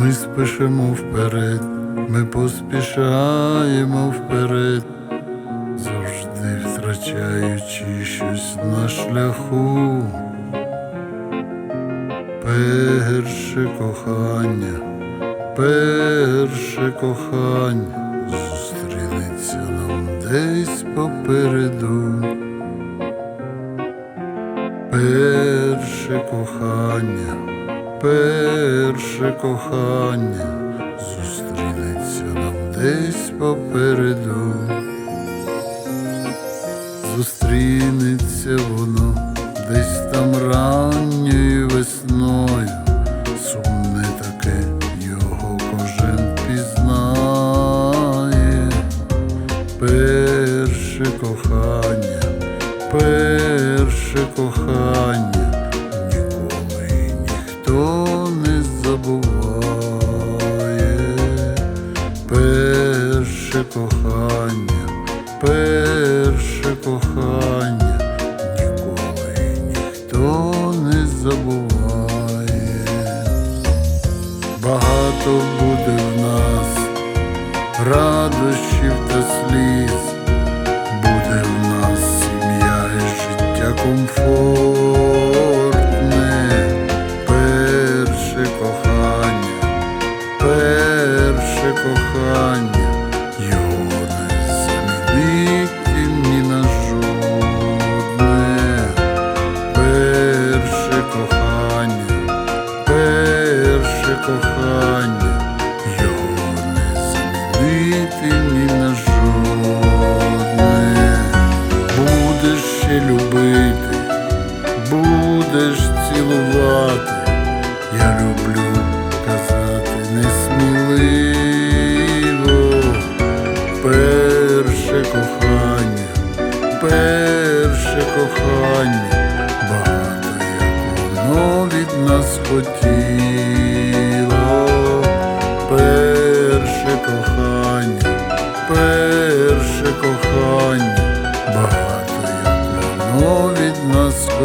Ми спішимо вперед, ми поспішаємо вперед, завжди втрачаючи щось на шляху. Перше кохання, перше кохання зустрінеться нам десь попереду. Перше кохання, перше кохання зустрінеться нам десь попереду. Зустрінеться воно десь там ранньою весною, сумне таке його кожен пізнає. Перше кохання, перше кохання, перше кохання, ніколи ніхто не забуває. Багато буде в нас радощів та сліз, буде в нас сім'я і життя комфортне, перше кохання, перше кохання, замінити ні на жодне. Будеш ще любити, будеш цілувати, я люблю казати несміливо, перше кохання, перше кохання, багато як воно від нас хотіло,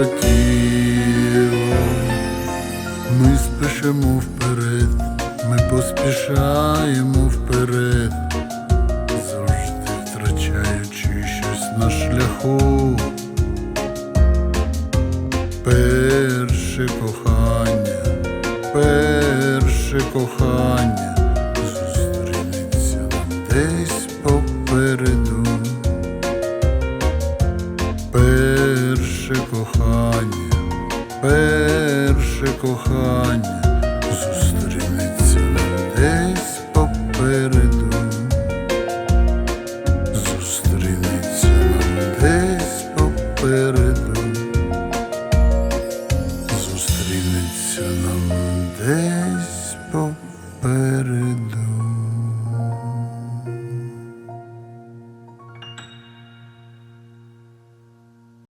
нас. Ми спішимо вперед, ми поспішаємо вперед, завжди втрачаючи щось на шляху. Перше кохання, перше кохання перше кохання зустрінеться десь попереду. Зустрінеться десь попереду. Зустрінеться нам десь попереду.